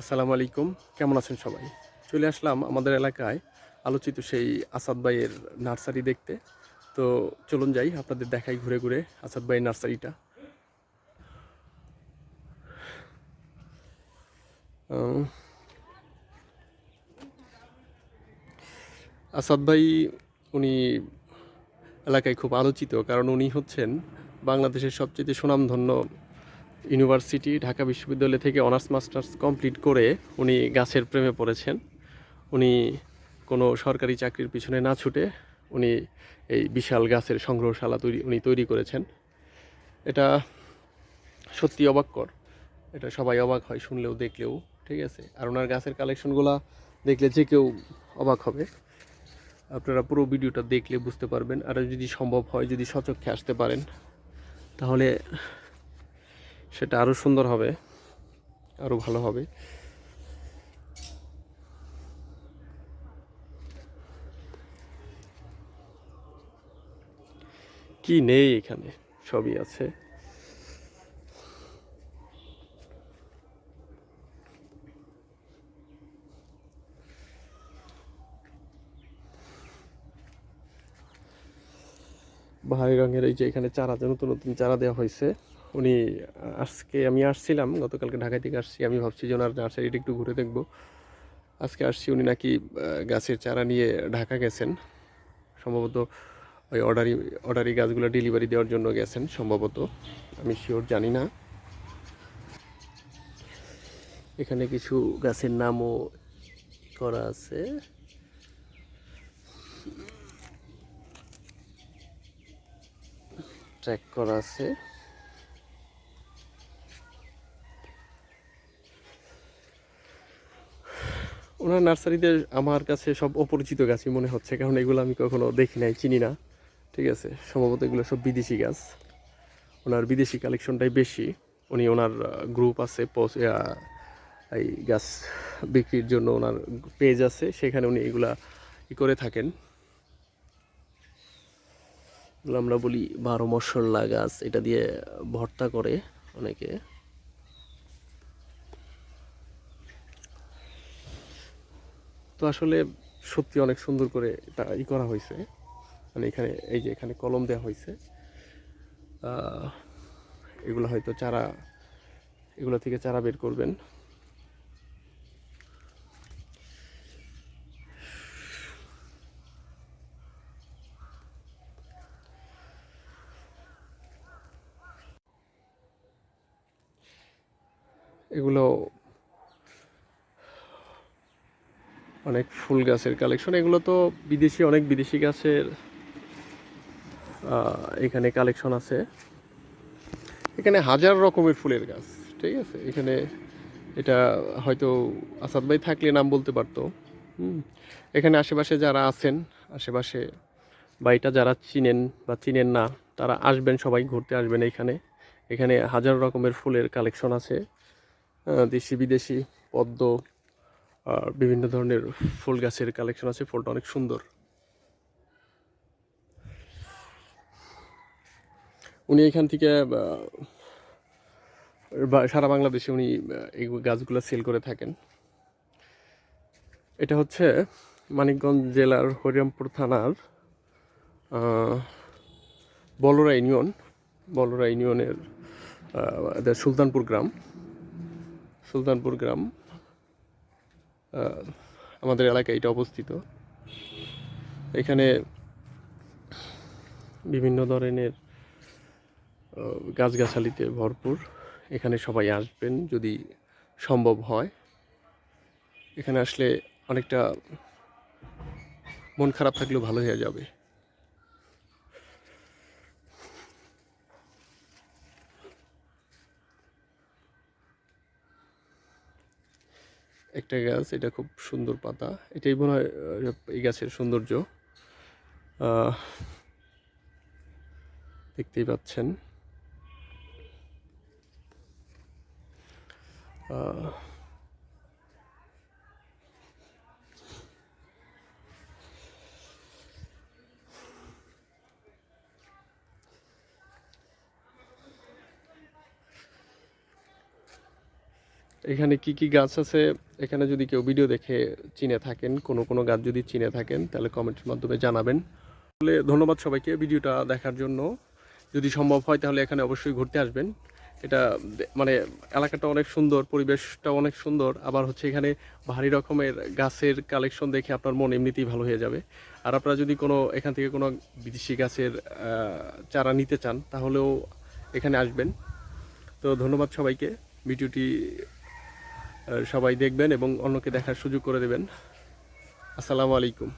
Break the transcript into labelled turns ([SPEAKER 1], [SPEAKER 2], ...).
[SPEAKER 1] আসসালামু আলাইকুম। কেমন আছেন সবাই? চলে আসলাম আমাদের এলাকায় আলোচিত সেই আসাদ ভাইয়ের নার্সারি দেখতে। তো চলুন যাই, আপনাদের দেখাই ঘুরে ঘুরে আসাদ ভাইয়ের নার্সারিটা। আসাদ ভাই, উনি এলাকায় খুব আলোচিত, কারণ উনি হচ্ছেন বাংলাদেশের সবচেয়ে সুনামধন্য ইউনিভার্সিটি, ঢাকা বিশ্ববিদ্যালয় থেকে অনার্স, মাস্টার্স কমপ্লিট করে উনি গাছের প্রেমে পড়েছেন। উনি কোনো সরকারি চাকরির পিছনে না ছুটে উনি এই বিশাল গাছের সংগ্রহশালা তৈরি, উনি তৈরি করেছেন। এটা সত্যি অবাককর এটা সবাই অবাক হয় শুনলেও, দেখলেও, ঠিক আছে? আর ওনার গাছের কালেকশনগুলো দেখলে যে কেউ অবাক হবে। আপনারা পুরো ভিডিওটা দেখলে বুঝতে পারবেন। আর যদি সম্ভব হয়, যদি সচক্ষে আসতে পারেন, তাহলে সেটা আরও সুন্দর হবে আরও ভালো হবে। কি নেই এখানে? সবই আছে। ভারী রঙের এই যে এখানে চারা নতুন নতুন চারা দেওয়া হয়েছে উনি আজকে আমি আসছিলাম, গতকালকে ঢাকা থেকে আসছি। আমি ভাবছি যে ওনার নার্সারিটা একটু ঘুরে দেখব। আজকে আসছি, উনি নাকি গাছের চারা নিয়ে ঢাকা গেছেন। সম্ভবত ওই অর্ডারি অর্ডারি গাছগুলো ডেলিভারি দেওয়ার জন্য গেছেন, সম্ভবত। আমি শিওর জানি না। এখানে কিছু গাছের নামও করা আছে। ট্র্যাক করা আছে। ওনার নার্সারিতে আমার কাছে সব অপরিচিত গাছই মনে হচ্ছে, কারণ এগুলো আমি কখনো দেখি নাই, চিনি না। ঠিক আছে? সম্ভবত এগুলো সব বিদেশি গাছ। ওনার বিদেশি কালেকশনটাই বেশি। উনি ওনার গ্রুপ আছে এই গাছ বিক্রির জন্য ওনার পেজ আছে, সেখানে উনি এগুলা ই করে থাকেন। এগুলো আমরা বলি বারো মশলা গাছ, এটা দিয়ে ভর্তা করে অনেকে। তো আসলে সত্যি অনেক সুন্দর করে এটা ই করা হয়েছে। মানে এখানে, এই যে এখানে কলম দেওয়া হয়েছে। এগুলো হয়তো চারা, এগুলো থেকে চারা বের করবেন। এগুলো অনেক ফুল গাছের কালেকশন এগুলো তো বিদেশি, অনেক বিদেশি গাছের এখানে কালেকশন আছে। এখানে হাজার রকমের ফুলের গাছ, ঠিক আছে? এখানে এটা হয়তো আসাদ ভাই থাকলে নাম বলতে পারতো। এখানে আশেপাশে যারা আছেন, আশেপাশে বাড়িটা যারা চিনেন বা চিনেন না, তারা আসবেন, সবাই ঘুরতে আসবেন এখানে। এখানে হাজার রকমের ফুলের কালেকশন আছে। দেশি বিদেশি পদ্ম বিভিন্ন ধরনের ফুল গাছের কালেকশন আছে, ফুলটা অনেক সুন্দর। উনি এখান থেকে সারা বাংলাদেশে উনি এই গাছগুলো সেল করে থাকেন। এটা হচ্ছে মানিকগঞ্জ জেলার হরিরামপুর থানার বলরা ইউনিয়ন, বলরা ইউনিয়নের সুলতানপুর গ্রাম। সুলতানপুর গ্রাম। আমাদের এলাকায় এটা অবস্থিত। এখানে বিভিন্ন ধরনের গাছগাছালিতে ভরপুর। এখানে সবাই আসবেন যদি সম্ভব হয়। এখানে আসলে অনেকটা মন খারাপ থাকলেও ভালো হয়ে যাবে। একটা গাছ এটা খুব সুন্দর পাতা। এটাই মনে হয় এই গাছের সৌন্দর্য। দেখতেই পাচ্ছেন। আহ, এখানে কি কি গাছ আছে? এখানে যদি কেউ ভিডিও দেখে চিনে থাকেন, কোনো কোনো গাছ যদি চিনে থাকেন, তাহলে কমেন্টের মাধ্যমে জানাবেন। তাহলে ধন্যবাদ সবাইকে ভিডিওটা দেখার জন্য। যদি সম্ভব হয়, তাহলে এখানে অবশ্যই ঘুরতে আসবেন। এটা মানে এলাকাটা অনেক সুন্দর পরিবেশটা অনেক সুন্দর। আবার হচ্ছে এখানে ভারী রকমের গাছের কালেকশন দেখে আপনার মন এমনিতেই ভালো হয়ে যাবে। আর আপনারা যদি কোনো, এখান থেকে কোনো বিদেশি গাছের চারা নিতে চান, তাহলেও এখানে আসবেন। তো ধন্যবাদ সবাইকে। ভিডিওটি সবাই দেখবেন এবং অন্যকে দেখার সুযোগ করে দেবেন। আসসালামু আলাইকুম।